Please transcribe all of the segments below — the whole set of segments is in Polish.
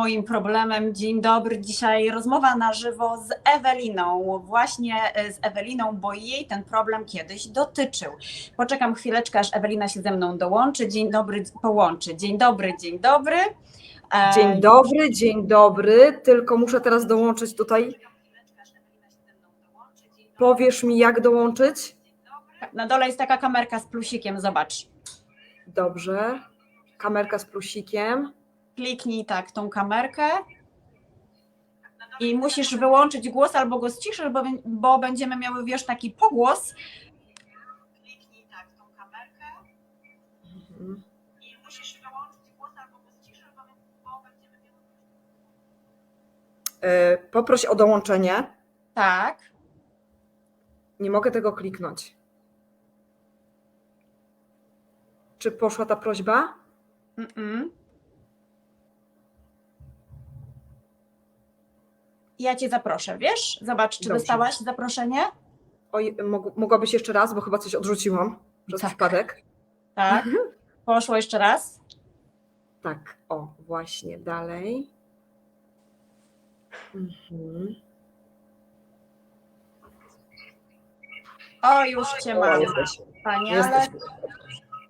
moim problemem. Dzień dobry, dzisiaj rozmowa na żywo z Eweliną. Właśnie e, z Eweliną, bo jej ten problem kiedyś dotyczył. Poczekam chwileczkę, aż Ewelina się ze mną dołączy. Dzień dobry, połączy. Dzień dobry, dzień dobry. E, Dzień dobry, dzień dobry. Tylko muszę teraz dołączyć tutaj. Powiesz mi, jak dołączyć? Na dole jest taka kamerka z plusikiem, zobacz. Dobrze. Kamerka z plusikiem. Kliknij tak tą kamerkę. I musisz wyłączyć głos albo go ściszysz, bo, bo będziemy miały, wiesz, taki pogłos. Kliknij tak tą kamerkę. Mhm. I musisz wyłączyć głos albo go ściszysz, bo, bo będziemy miały. E, Poproś o dołączenie. Tak. Nie mogę tego kliknąć. Czy poszła ta prośba? Ja cię zaproszę, wiesz? Zobacz, czy Dobrze. dostałaś zaproszenie? Oj, mog- mogłabyś jeszcze raz, bo chyba coś odrzuciłam przez Tak. przypadek. Tak. Poszło jeszcze raz. Tak, o, właśnie, dalej. Mhm. O, już cię mam, panie, ale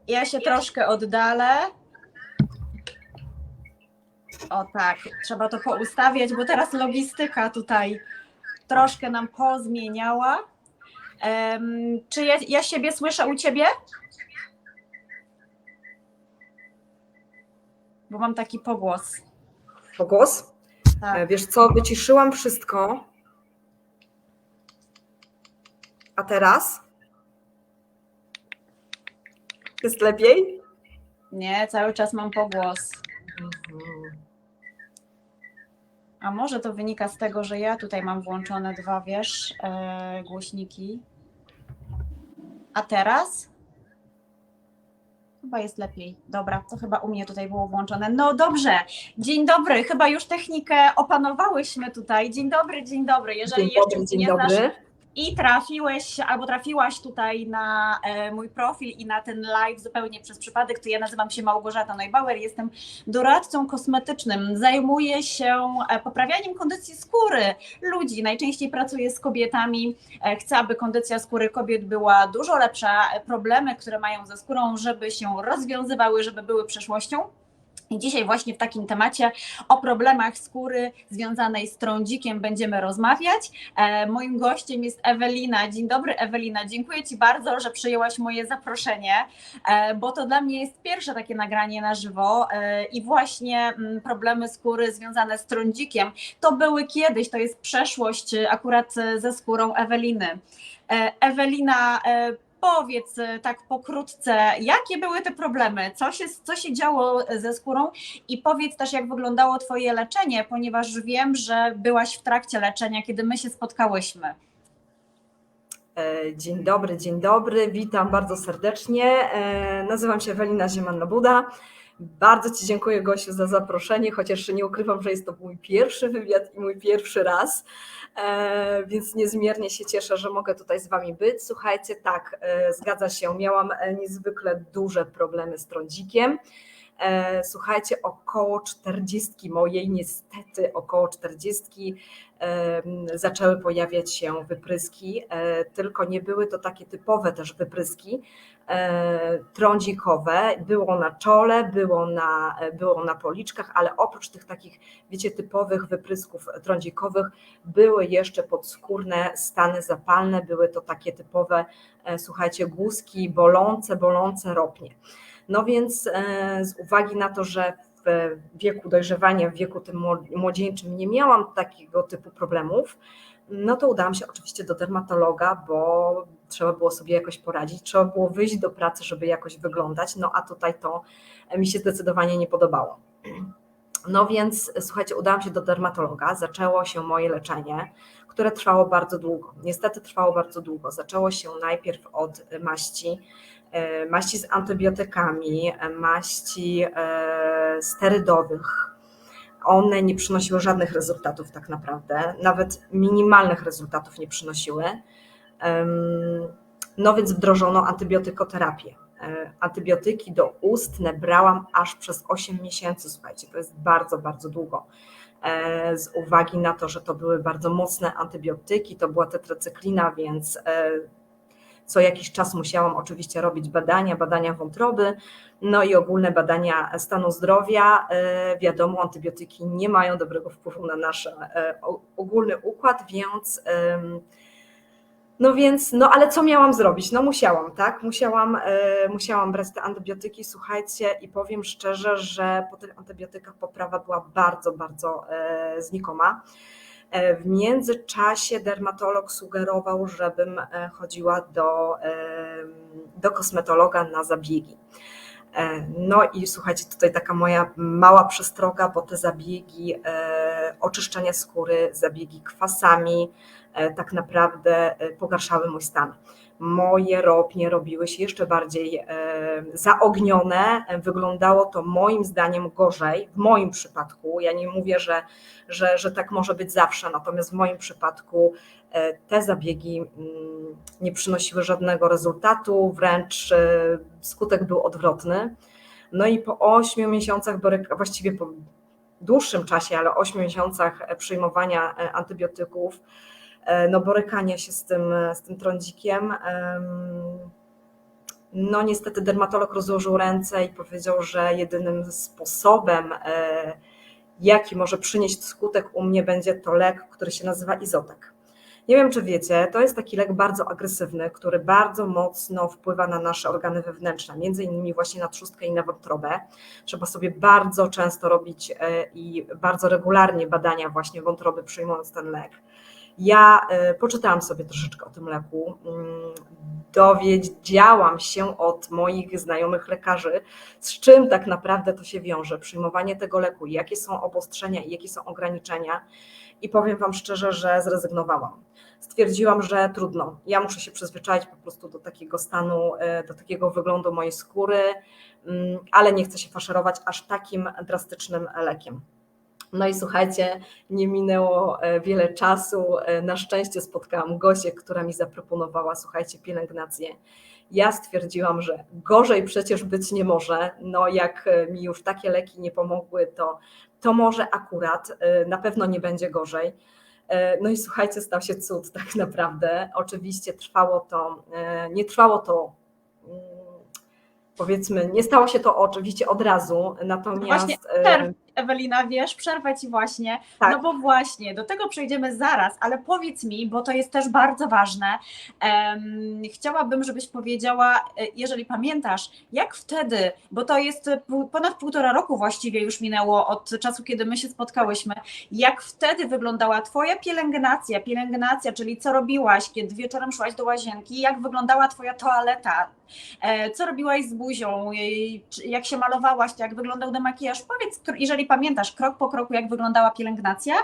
ja się troszkę oddalę. O tak, trzeba to poustawiać, bo teraz logistyka tutaj troszkę nam pozmieniała. Em, czy ja, ja siebie słyszę u ciebie? Bo mam taki pogłos. Pogłos? E, Tak. Wiesz co, wyciszyłam wszystko. A teraz? Jest lepiej? Nie, cały czas mam pogłos. A może to wynika z tego, że ja tutaj mam włączone dwa, wiesz, e, głośniki. A teraz? Chyba jest lepiej. Dobra, to chyba u mnie tutaj było włączone. No dobrze. Dzień dobry. Chyba już technikę opanowałyśmy tutaj. Dzień dobry, dzień dobry. Jeżeli Dzień jeszcze dobry, dzień nie dobry. znasz i trafiłeś albo trafiłaś tutaj na e, mój profil i na ten live zupełnie przez przypadek, to ja nazywam się Małgorzata Neubauer, jestem doradcą kosmetycznym. Zajmuję się e, poprawianiem kondycji skóry ludzi. Najczęściej pracuję z kobietami. E, Chcę, aby kondycja skóry kobiet była dużo lepsza. Problemy, które mają ze skórą, żeby się rozwiązywały, żeby były przeszłością. I dzisiaj właśnie w takim temacie o problemach skóry związanej z trądzikiem będziemy rozmawiać. E, moim gościem jest Ewelina. Dzień dobry Ewelina, dziękuję Ci bardzo, że przyjęłaś moje zaproszenie, e, bo to dla mnie jest pierwsze takie nagranie na żywo e, i właśnie mm, problemy skóry związane z trądzikiem to były kiedyś, to jest przeszłość akurat ze skórą Eweliny. Ewelina, powiedz e, tak pokrótce, jakie były te problemy, co się, co się działo ze skórą i powiedz też, jak wyglądało Twoje leczenie, ponieważ wiem, że byłaś w trakcie leczenia, kiedy my się spotkałyśmy. E, Dzień dobry, dzień dobry. Witam bardzo serdecznie. E, Nazywam się Ewelina Ziemanna-Buda. Bardzo Ci dziękuję, Gosiu, za zaproszenie, chociaż nie ukrywam, że jest to mój pierwszy wywiad i mój pierwszy raz, e, więc niezmiernie się cieszę, że mogę tutaj z Wami być. Słuchajcie, tak, e, zgadza się, miałam e, niezwykle duże problemy z trądzikiem. Słuchajcie, około 40 mojej, niestety około 40 em, zaczęły pojawiać się wypryski, e, tylko nie były to takie typowe też wypryski e, trądzikowe. Było na czole, było na, było na policzkach, ale oprócz tych takich, wiecie, typowych wyprysków trądzikowych, były jeszcze podskórne stany zapalne, były to takie typowe, e, słuchajcie, guzki bolące, bolące ropnie. No więc z uwagi na to, że w wieku dojrzewania, w wieku tym mło- młodzieńczym nie miałam takiego typu problemów, no to udałam się oczywiście do dermatologa, bo trzeba było sobie jakoś poradzić, trzeba było wyjść do pracy, żeby jakoś wyglądać, no a tutaj to mi się zdecydowanie nie podobało. No więc słuchajcie, udałam się do dermatologa, zaczęło się moje leczenie, które trwało bardzo długo. Niestety trwało bardzo długo. Zaczęło się najpierw od maści, maści z antybiotykami, e, maści e, sterydowych. One nie przynosiły żadnych rezultatów tak naprawdę, nawet minimalnych rezultatów nie przynosiły. No więc wdrożono antybiotykoterapię. antybiotyki doustne brałam aż przez 8 miesięcy. Słuchajcie, to jest bardzo, bardzo długo. E, Z uwagi na to, że to były bardzo mocne antybiotyki, to była tetracyklina, więc e, co jakiś czas musiałam oczywiście robić badania, badania wątroby, no i ogólne badania stanu zdrowia. E, Wiadomo, antybiotyki nie mają dobrego wpływu na nasz e, ogólny układ, więc no więc, no ale co miałam zrobić? No musiałam, tak? Musiałam, e, musiałam brać te antybiotyki, słuchajcie, i powiem szczerze, że po tych antybiotykach poprawa była bardzo, bardzo e, znikoma. E, W międzyczasie dermatolog sugerował, żebym e, chodziła do, do kosmetologa na zabiegi. E, No i słuchajcie, tutaj taka moja mała przestroga, bo te zabiegi oczyszczania skóry, zabiegi kwasami, tak naprawdę pogarszały mój stan. Moje ropnie robiły się jeszcze bardziej e, zaognione. Wyglądało to moim zdaniem gorzej, w moim przypadku. Ja nie mówię, że, że, że tak może być zawsze, natomiast w moim przypadku e, te zabiegi mm, nie przynosiły żadnego rezultatu, wręcz e, skutek był odwrotny. No i po 8 miesiącach, właściwie po dłuższym czasie, ale 8 miesiącach przyjmowania antybiotyków, no borykania się z tym, z tym trądzikiem, em, no niestety dermatolog rozłożył ręce i powiedział, że jedynym sposobem, e, jaki może przynieść skutek u mnie, będzie to lek, który się nazywa izotek. Nie wiem, czy wiecie, to jest taki lek bardzo agresywny, który bardzo mocno wpływa na nasze organy wewnętrzne, między innymi właśnie na trzustkę i na wątrobę. Trzeba sobie bardzo często robić e, i bardzo regularnie badania właśnie wątroby, przyjmując ten lek. Ja e, poczytałam sobie troszeczkę o tym leku, mm, dowiedziałam się od moich znajomych lekarzy, z czym tak naprawdę to się wiąże, przyjmowanie tego leku, jakie są obostrzenia i jakie są ograniczenia. I powiem Wam szczerze, że zrezygnowałam. Stwierdziłam, że trudno. Ja muszę się przyzwyczaić po prostu do takiego stanu, e, do takiego wyglądu mojej skóry, mm, ale nie chcę się faszerować aż takim drastycznym lekiem. No i słuchajcie, nie minęło e, wiele czasu. E, Na szczęście spotkałam Gosię, która mi zaproponowała, słuchajcie, pielęgnację. Ja stwierdziłam, że gorzej przecież być nie może. No jak e, mi już takie leki nie pomogły, to, to może akurat na pewno nie będzie gorzej. No i słuchajcie, stał się cud tak naprawdę. Oczywiście trwało to, nie trwało to, mm, powiedzmy, nie stało się to oczywiście od razu, natomiast... Właśnie, Ewelina, wiesz, przerwę Ci właśnie, Tak. no bo właśnie, do tego przejdziemy zaraz, ale powiedz mi, bo to jest też bardzo ważne, em, chciałabym, żebyś powiedziała, e, jeżeli pamiętasz, jak wtedy, bo to jest ponad półtora roku właściwie już minęło od czasu, kiedy my się spotkałyśmy, jak wtedy wyglądała Twoja pielęgnacja, pielęgnacja, czyli co robiłaś, kiedy wieczorem szłaś do łazienki, jak wyglądała Twoja toaleta, E, Co robiłaś z buzią? Jak się malowałaś? Jak wyglądał demakijaż? Powiedz, kr- jeżeli pamiętasz, krok po kroku, jak wyglądała pielęgnacja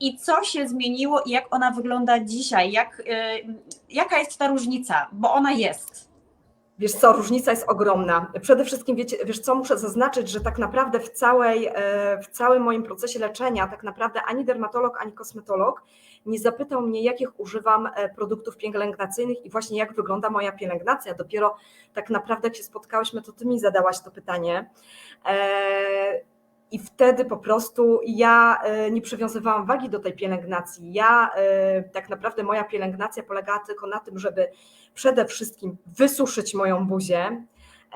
i co się zmieniło i jak ona wygląda dzisiaj? Jak, e, jaka jest ta różnica? Bo ona jest. Wiesz co, różnica jest ogromna. Przede wszystkim, wiecie, wiesz co, muszę zaznaczyć, że tak naprawdę w, całej, e, w całym moim procesie leczenia, tak naprawdę ani dermatolog, ani kosmetolog nie zapytał mnie, jakich używam e, produktów pielęgnacyjnych i właśnie jak wygląda moja pielęgnacja. Dopiero tak naprawdę, jak się spotkałyśmy, to ty mi zadałaś to pytanie. E, I wtedy po prostu ja e, nie przywiązywałam wagi do tej pielęgnacji. Ja e, tak naprawdę moja pielęgnacja polegała tylko na tym, żeby przede wszystkim wysuszyć moją buzię.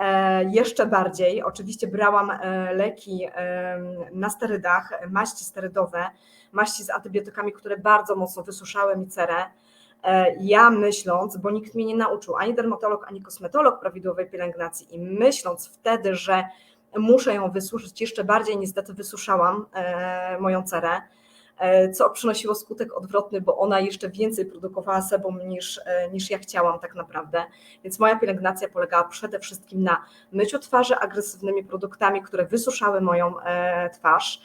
e, Jeszcze bardziej, oczywiście brałam leki na sterydach, maści sterydowe, maści z antybiotykami, które bardzo mocno wysuszały mi cerę. Ja myśląc, bo nikt mnie nie nauczył, ani dermatolog, ani kosmetolog prawidłowej pielęgnacji, i myśląc wtedy, że muszę ją wysuszyć, jeszcze bardziej niestety wysuszałam e, moją cerę e, co przynosiło skutek odwrotny, bo ona jeszcze więcej produkowała sebum niż, e, niż ja chciałam tak naprawdę. Więc moja pielęgnacja polegała przede wszystkim na myciu twarzy agresywnymi produktami, które wysuszały moją twarz.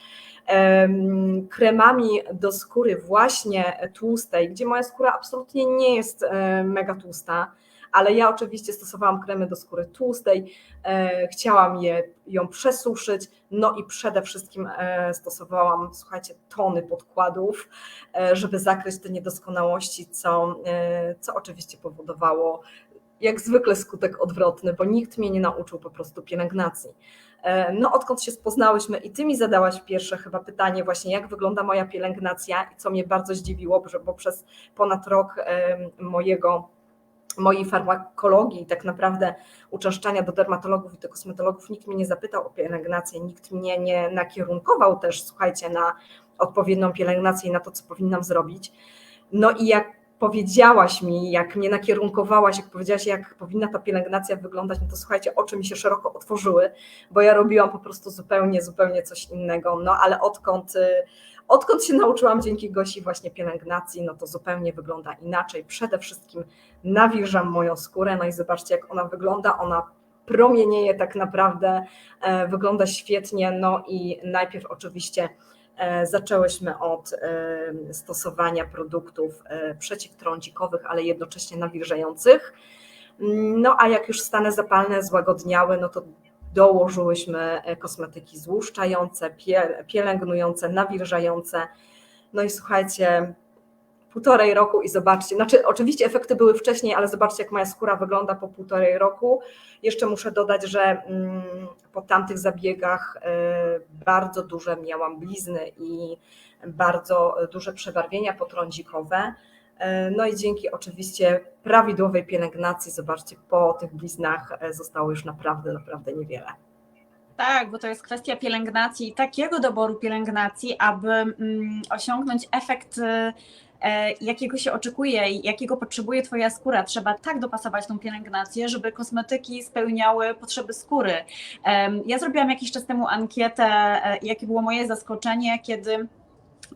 em, Kremami do skóry właśnie tłustej, gdzie moja skóra absolutnie nie jest mega tłusta, ale ja oczywiście stosowałam kremy do skóry tłustej, e, chciałam je, ją przesuszyć, no i przede wszystkim e, stosowałam, słuchajcie, tony podkładów, e, żeby zakryć te niedoskonałości, co, e, co oczywiście powodowało jak zwykle skutek odwrotny, bo nikt mnie nie nauczył po prostu pielęgnacji. E, No, odkąd się poznałyśmy i ty mi zadałaś pierwsze chyba pytanie, właśnie jak wygląda moja pielęgnacja, i co mnie bardzo zdziwiło, bo przez ponad rok mojego mojej farmakologii, tak naprawdę uczęszczania do dermatologów i do kosmetologów, nikt mnie nie zapytał o pielęgnację, nikt mnie nie nakierunkował też, słuchajcie, na odpowiednią pielęgnację i na to, co powinnam zrobić. No i jak powiedziałaś mi, jak mnie nakierunkowałaś, jak powiedziałaś, jak powinna ta pielęgnacja wyglądać, no to słuchajcie, oczy mi się szeroko otworzyły, bo ja robiłam po prostu zupełnie, zupełnie coś innego. No ale odkąd, y, odkąd się nauczyłam dzięki Gosi właśnie pielęgnacji, no to zupełnie wygląda inaczej. Przede wszystkim nawilżam moją skórę, no i zobaczcie, jak ona wygląda. Ona promienieje tak naprawdę, e, wygląda świetnie. No i najpierw oczywiście e, zaczęłyśmy od e, stosowania produktów przeciwtrądzikowych, ale jednocześnie nawilżających. No a jak już stany zapalne złagodniały, no to dołożyłyśmy e, kosmetyki złuszczające, pie- pielęgnujące, nawilżające. No i słuchajcie, półtorej roku i zobaczcie, znaczy oczywiście efekty były wcześniej, ale zobaczcie jak moja skóra wygląda po półtorej roku. Jeszcze muszę dodać, że mm, po tamtych zabiegach y, bardzo duże miałam blizny i bardzo duże przebarwienia potrądzikowe. Y, No i dzięki oczywiście prawidłowej pielęgnacji, zobaczcie, po tych bliznach y, zostało już naprawdę, naprawdę niewiele. Tak, bo to jest kwestia pielęgnacji takiego doboru pielęgnacji, aby mm, osiągnąć efekt, y, e, jakiego się oczekuje i jakiego potrzebuje Twoja skóra. Trzeba tak dopasować tą pielęgnację, żeby kosmetyki spełniały potrzeby skóry. Ja zrobiłam jakiś czas temu ankietę, e, jakie było moje zaskoczenie, kiedy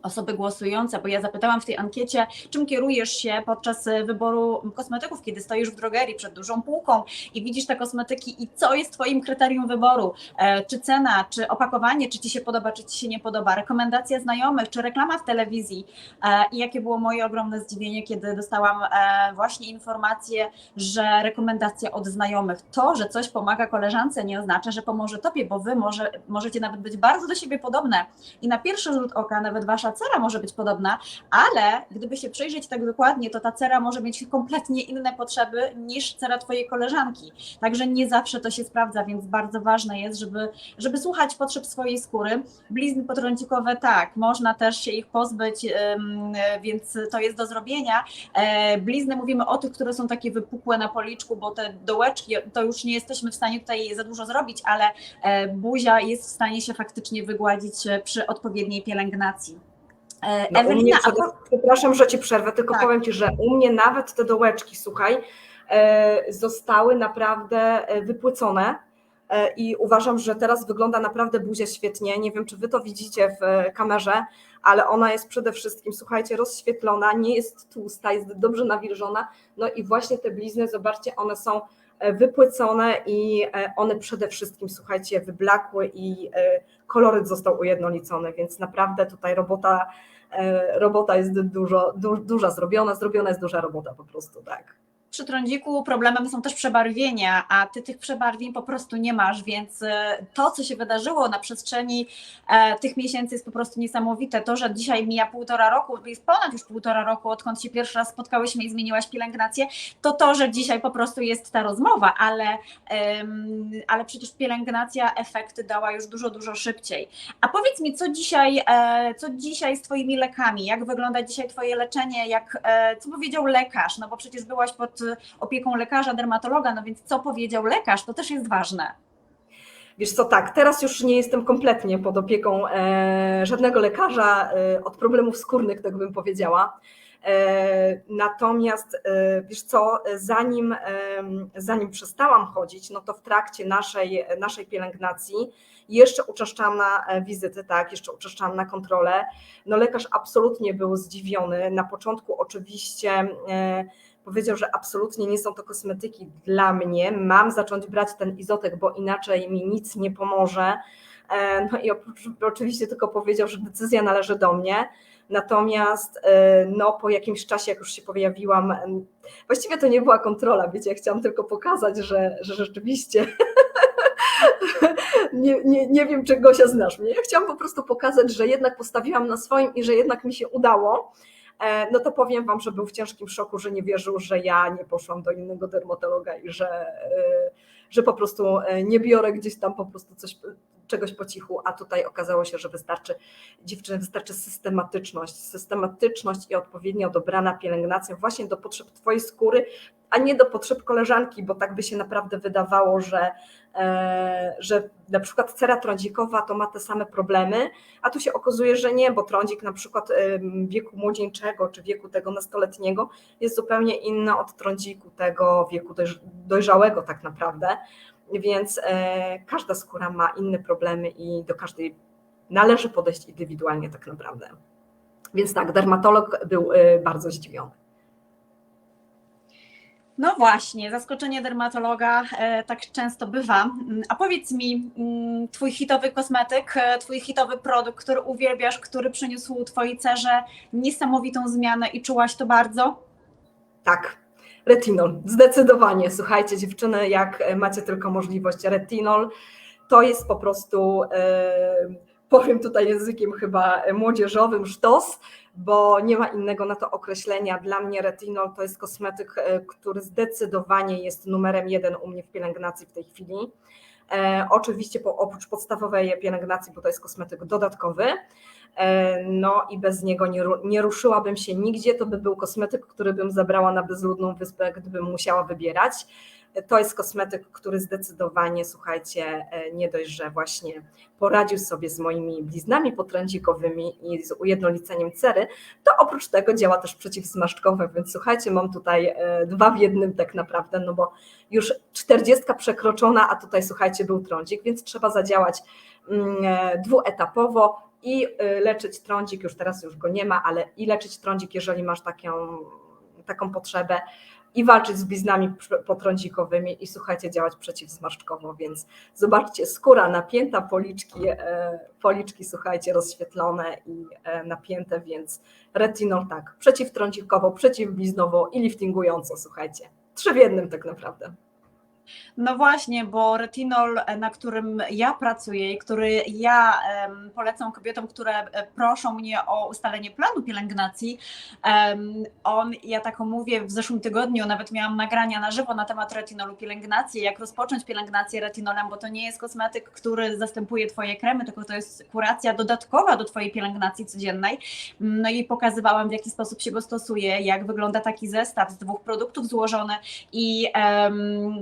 osoby głosujące, bo ja zapytałam w tej ankiecie, czym kierujesz się podczas e, wyboru kosmetyków, kiedy stoisz w drogerii przed dużą półką i widzisz te kosmetyki i co jest Twoim kryterium wyboru? E, Czy cena, czy opakowanie, czy Ci się podoba, czy Ci się nie podoba, rekomendacja znajomych, czy reklama w telewizji. E, I jakie było moje ogromne zdziwienie, kiedy dostałam e, właśnie informację, że rekomendacja od znajomych. To, że coś pomaga koleżance, nie oznacza, że pomoże Tobie, bo Wy może, możecie nawet być bardzo do siebie podobne i na pierwszy rzut oka nawet Wasza cera może być podobna, ale gdyby się przyjrzeć tak dokładnie, to ta cera może mieć kompletnie inne potrzeby niż cera Twojej koleżanki. Także nie zawsze to się sprawdza, więc bardzo ważne jest, żeby, żeby słuchać potrzeb swojej skóry. Blizny potrącikowe, tak, można też się ich pozbyć, więc to jest do zrobienia. E, Blizny mówimy o tych, które są takie wypukłe na policzku, bo te dołeczki to już nie jesteśmy w stanie tutaj za dużo zrobić, ale e, buzia jest w stanie się faktycznie wygładzić przy odpowiedniej pielęgnacji. E, No, u mnie Ewelina, a przepraszam, że ci przerwę, tylko Tak. powiem ci, że u mnie nawet te dołeczki, słuchaj, e, zostały naprawdę e, wypłycone i uważam, że teraz wygląda naprawdę buzia świetnie. Nie wiem, czy wy to widzicie w kamerze, ale ona jest przede wszystkim, słuchajcie, rozświetlona, nie jest tłusta, jest dobrze nawilżona. No i właśnie te blizny, zobaczcie, one są wypłycone i one przede wszystkim, słuchajcie, wyblakły i koloryt został ujednolicony, więc naprawdę tutaj robota robota jest dużo, du, duża zrobiona, zrobiona jest duża robota po prostu, tak. Przy trądziku problemem są też przebarwienia, a ty tych przebarwień po prostu nie masz, więc e, to, co się wydarzyło na przestrzeni e, tych miesięcy jest po prostu niesamowite. To, że dzisiaj mija półtora roku, jest ponad już półtora roku, odkąd się pierwszy raz spotkałyśmy i zmieniłaś pielęgnację, to to, że dzisiaj po prostu jest ta rozmowa, ale, ale przecież pielęgnacja efekty dała już dużo, dużo szybciej. A powiedz mi, co dzisiaj, e, co dzisiaj z twoimi lekami? Jak wygląda dzisiaj twoje leczenie? Jak, co powiedział lekarz? No bo przecież byłaś pod opieką lekarza, dermatologa, no więc co powiedział lekarz? To też jest ważne. Wiesz co, tak, teraz już nie jestem kompletnie pod opieką e, żadnego lekarza e, od problemów skórnych, tak bym powiedziała. E, natomiast e, wiesz co, zanim, e, zanim przestałam chodzić, no to w trakcie naszej, naszej pielęgnacji jeszcze uczęszczałam na e, wizyty, tak, jeszcze uczęszczałam na kontrolę. No lekarz absolutnie był zdziwiony. Na początku oczywiście e, powiedział, że absolutnie nie są to kosmetyki dla mnie. Mam zacząć brać ten izotek, bo inaczej mi nic nie pomoże. E, No i oczywiście tylko powiedział, że decyzja należy do mnie. Natomiast no, po jakimś czasie, jak już się pojawiłam, właściwie to nie była kontrola, wiecie, ja chciałam tylko pokazać, że, że rzeczywiście nie, nie, nie wiem, czy Gosia znasz mnie. Ja chciałam po prostu pokazać, że jednak postawiłam na swoim i że jednak mi się udało. e, no to powiem Wam, że był w ciężkim szoku, że nie wierzył, że ja nie poszłam do innego dermatologa i że, e, że po prostu e, nie biorę gdzieś tam po prostu coś, czegoś po cichu, a tutaj okazało się, że wystarczy, dziewczyny, wystarczy systematyczność, systematyczność i odpowiednio dobrana pielęgnacja właśnie do potrzeb Twojej skóry, a nie do potrzeb koleżanki, bo tak by się naprawdę wydawało, że, e, że na przykład cera trądzikowa to ma te same problemy, a tu się okazuje, że nie, bo trądzik na przykład wieku młodzieńczego czy wieku tego nastoletniego jest zupełnie inny od trądziku tego wieku dojrz- dojrzałego tak naprawdę, więc e, każda skóra ma inne problemy i do każdej należy podejść indywidualnie tak naprawdę. Więc tak, dermatolog był e, bardzo zdziwiony. No właśnie, zaskoczenie dermatologa e, tak często bywa. A powiedz mi, mm, twój hitowy kosmetyk, twój hitowy produkt, który uwielbiasz, który przyniósł twojej cerze niesamowitą zmianę i czułaś to bardzo? Tak, retinol, zdecydowanie. Słuchajcie, dziewczyny, jak macie tylko możliwość, retinol to jest po prostu, e, powiem tutaj językiem chyba młodzieżowym, sztos, bo nie ma innego na to określenia. Dla mnie retinol to jest kosmetyk, e, który zdecydowanie jest numerem jeden u mnie w pielęgnacji w tej chwili. E, oczywiście po, oprócz podstawowej pielęgnacji, bo to jest kosmetyk dodatkowy, E, No i bez niego nie, nie ruszyłabym się nigdzie. To by był kosmetyk, który bym zabrała na bezludną wyspę, gdybym musiała wybierać. To jest kosmetyk, który zdecydowanie, słuchajcie, e, nie dość, że właśnie poradził sobie z moimi bliznami potrądzikowymi i z ujednoliceniem cery, to oprócz tego działa też przeciwzmarszczkowe, więc słuchajcie, mam tutaj e, dwa w jednym tak naprawdę, no bo już czterdziestka przekroczona, a tutaj słuchajcie, był trądzik, więc trzeba zadziałać mm, e, dwuetapowo i leczyć trądzik, już teraz już go nie ma, ale i leczyć trądzik, jeżeli masz taką, taką potrzebę, i walczyć z bliznami potrądzikowymi i słuchajcie, działać przeciwzmarszczkowo, więc zobaczcie, skóra napięta, policzki, e, policzki słuchajcie, rozświetlone i e, napięte, więc retinol tak, przeciwtrądzikowo, przeciwbliznowo i liftingująco, słuchajcie. Trzy w jednym tak naprawdę. No właśnie, bo retinol, e, na którym ja pracuję i który ja polecam kobietom, które e, proszą mnie o ustalenie planu pielęgnacji, on, ja tak mówię, w zeszłym tygodniu nawet miałam nagrania na żywo na temat retinolu pielęgnacji, jak rozpocząć pielęgnację retinolem, bo to nie jest kosmetyk, który zastępuje Twoje kremy, tylko to jest kuracja dodatkowa do Twojej pielęgnacji codziennej. No i pokazywałam, w jaki sposób się go stosuje, jak wygląda taki zestaw z dwóch produktów złożony i em,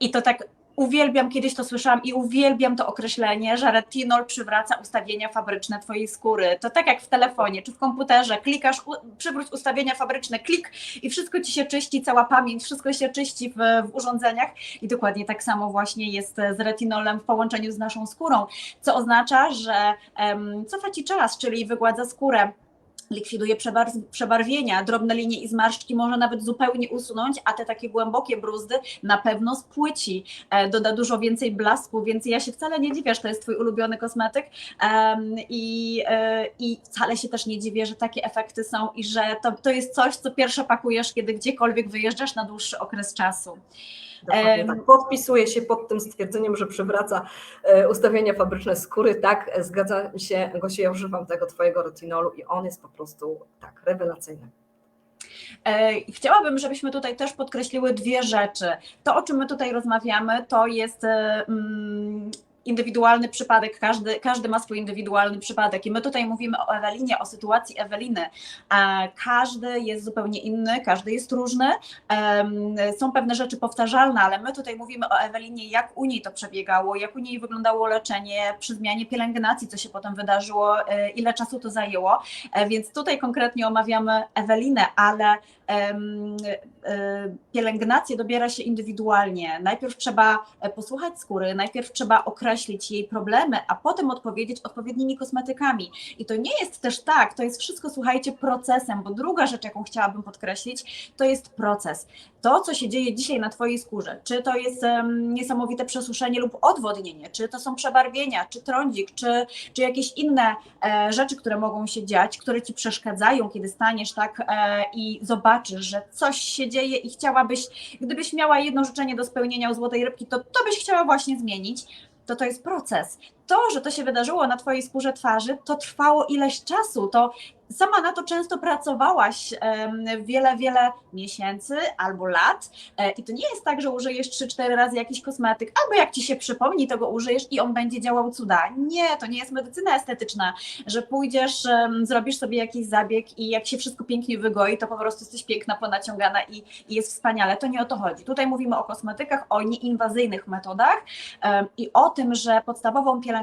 i to tak uwielbiam, kiedyś to słyszałam i uwielbiam to określenie, że retinol przywraca ustawienia fabryczne Twojej skóry. To tak jak w telefonie czy w komputerze, klikasz, u, przywróć ustawienia fabryczne, klik i wszystko Ci się czyści, cała pamięć, wszystko się czyści w, w urządzeniach. I dokładnie tak samo właśnie jest z retinolem w połączeniu z naszą skórą, co oznacza, że um, cofa Ci czas, czyli wygładza skórę, likwiduje przebar przebarwienia, drobne linie i zmarszczki może nawet zupełnie usunąć, a te takie głębokie bruzdy na pewno spłyci, e, doda dużo więcej blasku, więc ja się wcale nie dziwię, że to jest Twój ulubiony kosmetyk i, e, i wcale się też nie dziwię, że takie efekty są i że to, to jest coś, co pierwsze pakujesz, kiedy gdziekolwiek wyjeżdżasz na dłuższy okres czasu. Dokładnie tak. Podpisuję się pod tym stwierdzeniem, że przywraca e, ustawienia fabryczne skóry. Tak, e, zgadzam się, Gosiu, ja używam tego Twojego retinolu i on jest po prostu tak, rewelacyjny. E, Chciałabym, żebyśmy tutaj też podkreśliły dwie rzeczy. To, o czym my tutaj rozmawiamy, to jest mm, indywidualny przypadek, każdy, każdy ma swój indywidualny przypadek. I my tutaj mówimy o Ewelinie, o sytuacji Eweliny. E, Każdy jest zupełnie inny, każdy jest różny, są pewne rzeczy powtarzalne, ale my tutaj mówimy o Ewelinie, jak u niej to przebiegało, jak u niej wyglądało leczenie przy zmianie pielęgnacji, co się potem wydarzyło, e, ile czasu to zajęło, E, więc tutaj konkretnie omawiamy Ewelinę, ale pielęgnację dobiera się indywidualnie. Najpierw trzeba e, posłuchać skóry, najpierw trzeba określić jej problemy, a potem odpowiedzieć odpowiednimi kosmetykami. I to nie jest też tak, to jest wszystko, słuchajcie, procesem, bo druga rzecz, jaką chciałabym podkreślić, to jest proces. To, co się dzieje dzisiaj na Twojej skórze, czy to jest niesamowite przesuszenie lub odwodnienie, czy to są przebarwienia, czy trądzik, czy, czy jakieś inne e, rzeczy, które mogą się dziać, które Ci przeszkadzają, kiedy staniesz tak e, i zobaczysz, że coś się dzieje i chciałabyś, gdybyś miała jedno życzenie do spełnienia u Złotej Rybki, to to byś chciała właśnie zmienić, to to jest proces. To, że to się wydarzyło na Twojej skórze twarzy, to trwało ileś czasu. To sama na to często pracowałaś wiele, wiele miesięcy albo lat. E, I to nie jest tak, że użyjesz 3-4 razy jakiś kosmetyk, albo jak ci się przypomni, to go użyjesz i on będzie działał cuda. Nie, to nie jest medycyna estetyczna, że pójdziesz, zrobisz sobie jakiś zabieg i jak się wszystko pięknie wygoi, to po prostu jesteś piękna, ponaciągana i, i jest wspaniale. To nie o to chodzi. Tutaj mówimy o kosmetykach, o nieinwazyjnych metodach i o tym, że podstawową pielęgnacją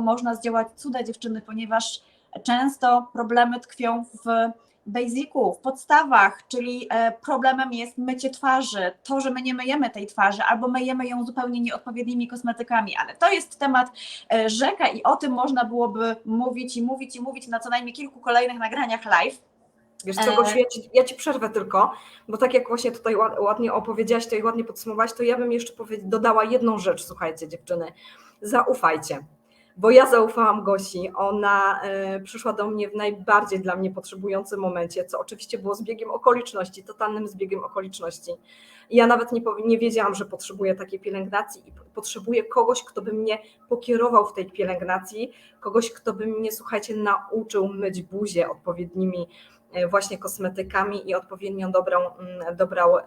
można zdziałać cuda dziewczyny, ponieważ często problemy tkwią w basicu, w podstawach, czyli e, problemem jest mycie twarzy, to, że my nie myjemy tej twarzy, albo myjemy ją zupełnie nieodpowiednimi kosmetykami, ale to jest temat e, rzeka i o tym można byłoby mówić i mówić i mówić na co najmniej kilku kolejnych nagraniach live. Wiesz co, E. Gosiu, ja ci, ja ci przerwę tylko, bo tak jak właśnie tutaj ład- ładnie opowiedziałaś, to i ładnie podsumowałaś, to ja bym jeszcze dodała jedną rzecz, słuchajcie dziewczyny, zaufajcie. Bo ja zaufałam Gosi, ona e, przyszła do mnie w najbardziej dla mnie potrzebującym momencie, co oczywiście było zbiegiem okoliczności, totalnym zbiegiem okoliczności. Ja nawet nie, nie wiedziałam, że potrzebuję takiej pielęgnacji i potrzebuję kogoś, kto by mnie pokierował w tej pielęgnacji, kogoś, kto by mnie, słuchajcie, nauczył myć buzię odpowiednimi właśnie kosmetykami i odpowiednio dobrą, mm, dobrał e,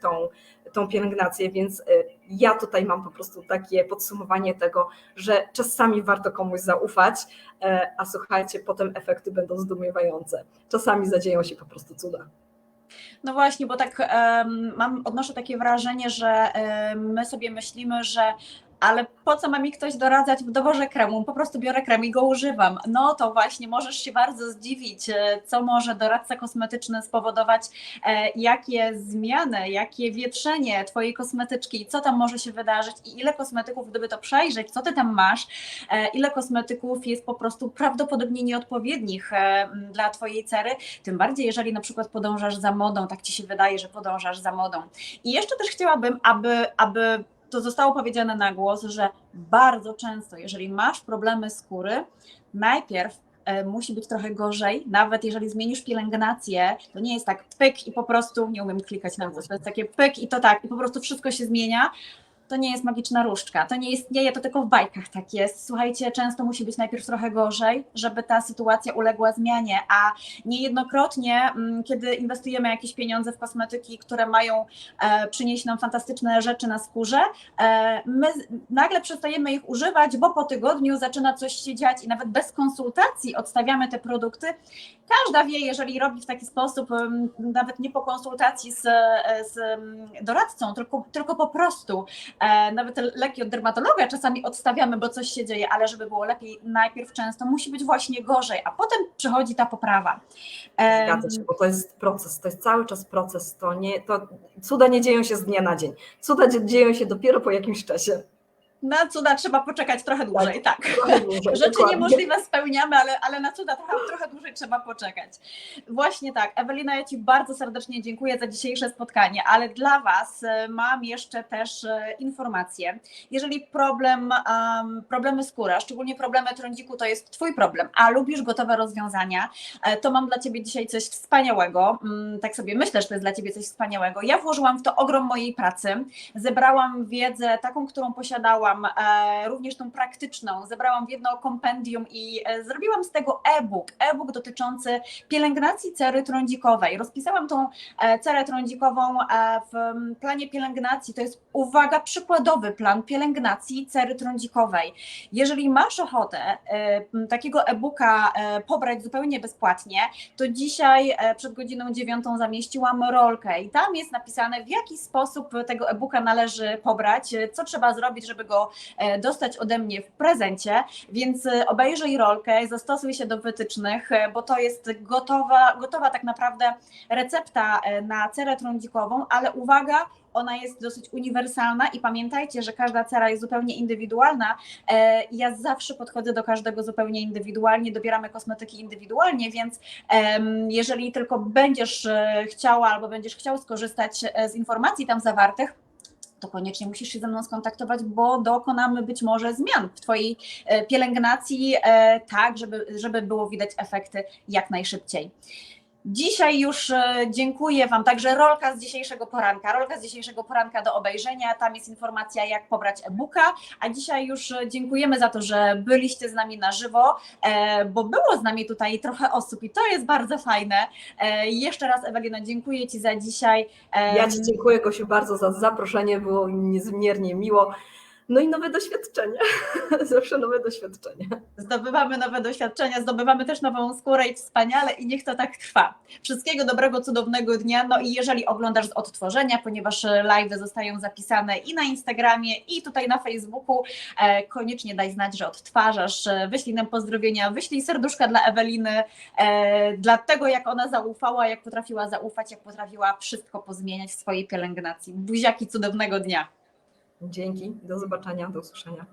tą, tą pielęgnację, więc e, ja tutaj mam po prostu takie podsumowanie tego, że czasami warto komuś zaufać, e, a słuchajcie, potem efekty będą zdumiewające. Czasami zadzieją się po prostu cuda. No właśnie, bo tak em, mam, odnoszę takie wrażenie, że em, my sobie myślimy, że ale po co ma mi ktoś doradzać w doborze kremu? Po prostu biorę krem i go używam. No to właśnie możesz się bardzo zdziwić, e, co może doradca kosmetyczny spowodować, e, jakie zmiany, jakie wietrzenie Twojej kosmetyczki, co tam może się wydarzyć i ile kosmetyków, gdyby to przejrzeć, co Ty tam masz, e, ile kosmetyków jest po prostu prawdopodobnie nieodpowiednich dla Twojej cery, tym bardziej jeżeli na przykład podążasz za modą, tak Ci się wydaje, że podążasz za modą. I jeszcze też chciałabym, aby, aby to zostało powiedziane na głos, że bardzo często, jeżeli masz problemy skóry, najpierw e, musi być trochę gorzej, nawet jeżeli zmienisz pielęgnację, to nie jest tak pyk i po prostu, nie umiem klikać na głos, to jest takie pyk i to tak, i po prostu wszystko się zmienia, to nie jest magiczna różdżka, to nie istnieje, to tylko w bajkach tak jest. Słuchajcie, często musi być najpierw trochę gorzej, żeby ta sytuacja uległa zmianie, a niejednokrotnie, mm, kiedy inwestujemy jakieś pieniądze w kosmetyki, które mają e, przynieść nam fantastyczne rzeczy na skórze, e, my nagle przestajemy ich używać, bo po tygodniu zaczyna coś się dziać i nawet bez konsultacji odstawiamy te produkty. Każda wie, jeżeli robi w taki sposób, em, nawet nie po konsultacji z, e, z em, doradcą, tylko, tylko po prostu, nawet te leki od dermatologa czasami odstawiamy, bo coś się dzieje, ale żeby było lepiej, najpierw często musi być właśnie gorzej, a potem przychodzi ta poprawa. Em, Zgadza się, bo to jest proces, to jest cały czas proces, to nie, to cuda nie dzieją się z dnia na dzień. Cuda dzie- dzieją się dopiero po jakimś czasie. Na cuda trzeba poczekać trochę dłużej, tak. Trochę dłużej, Rzeczy dokładnie. niemożliwe spełniamy, ale, ale na cuda trochę, trochę dłużej trzeba poczekać. Właśnie tak. Ewelina, ja Ci bardzo serdecznie dziękuję za dzisiejsze spotkanie, ale dla Was e, mam jeszcze też e, informację. Jeżeli problem, um, problemy skóry, a szczególnie problemy trądziku to jest Twój problem, a lubisz gotowe rozwiązania, e, to mam dla Ciebie dzisiaj coś wspaniałego. Mm, Tak sobie myślę, że to jest dla Ciebie coś wspaniałego. Ja włożyłam w to ogrom mojej pracy. Zebrałam wiedzę taką, którą posiadałam, e, również tą praktyczną. Zebrałam w jedno kompendium i e, zrobiłam z tego e-book. E-book dotyczący pielęgnacji cery trądzikowej. Rozpisałam tą e, cerę trądzikową w planie pielęgnacji. To jest, uwaga, przykładowy plan pielęgnacji cery trądzikowej. Jeżeli masz ochotę takiego e-booka pobrać zupełnie bezpłatnie, to dzisiaj przed godziną dziewiątą zamieściłam rolkę i tam jest napisane, w jaki sposób tego e-booka należy pobrać, co trzeba zrobić, żeby go e, dostać ode mnie w prezencie, więc e, obejrzyj rolkę, zastosuj się do wytycznych, e, bo to jest gotowa, gotowa tak naprawdę recepta na cerę trądzikową, ale uwaga, ona jest dosyć uniwersalna i pamiętajcie, że każda cera jest zupełnie indywidualna. Ja zawsze podchodzę do każdego zupełnie indywidualnie, dobieramy kosmetyki indywidualnie, więc jeżeli tylko będziesz chciała albo będziesz chciał skorzystać z informacji tam zawartych, to koniecznie musisz się ze mną skontaktować, bo dokonamy być może zmian w Twojej e, pielęgnacji, e, tak, żeby, żeby było widać efekty jak najszybciej. Dzisiaj już e, dziękuję Wam. Także rolka z dzisiejszego poranka, rolka z dzisiejszego poranka do obejrzenia. Tam jest informacja, jak pobrać e-booka. A dzisiaj już e, dziękujemy za to, że byliście z nami na żywo, e, bo było z nami tutaj trochę osób i to jest bardzo fajne. Jeszcze raz, Ewelino, dziękuję Ci za dzisiaj. Ja Ci dziękuję, Gosiu, bardzo za zaproszenie, było mi niezmiernie miło. No i nowe doświadczenie, zawsze nowe doświadczenie. Zdobywamy nowe doświadczenia, zdobywamy też nową skórę i wspaniale i niech to tak trwa. Wszystkiego dobrego, cudownego dnia. No i jeżeli oglądasz z odtworzenia, ponieważ live zostają zapisane i na Instagramie, i tutaj na Facebooku, e, koniecznie daj znać, że odtwarzasz. E, Wyślij nam pozdrowienia, wyślij serduszka dla Eweliny, e, dla tego, jak ona zaufała, jak potrafiła zaufać, jak potrafiła wszystko pozmieniać w swojej pielęgnacji. Buziaki cudownego dnia. Dzięki, do zobaczenia, do usłyszenia.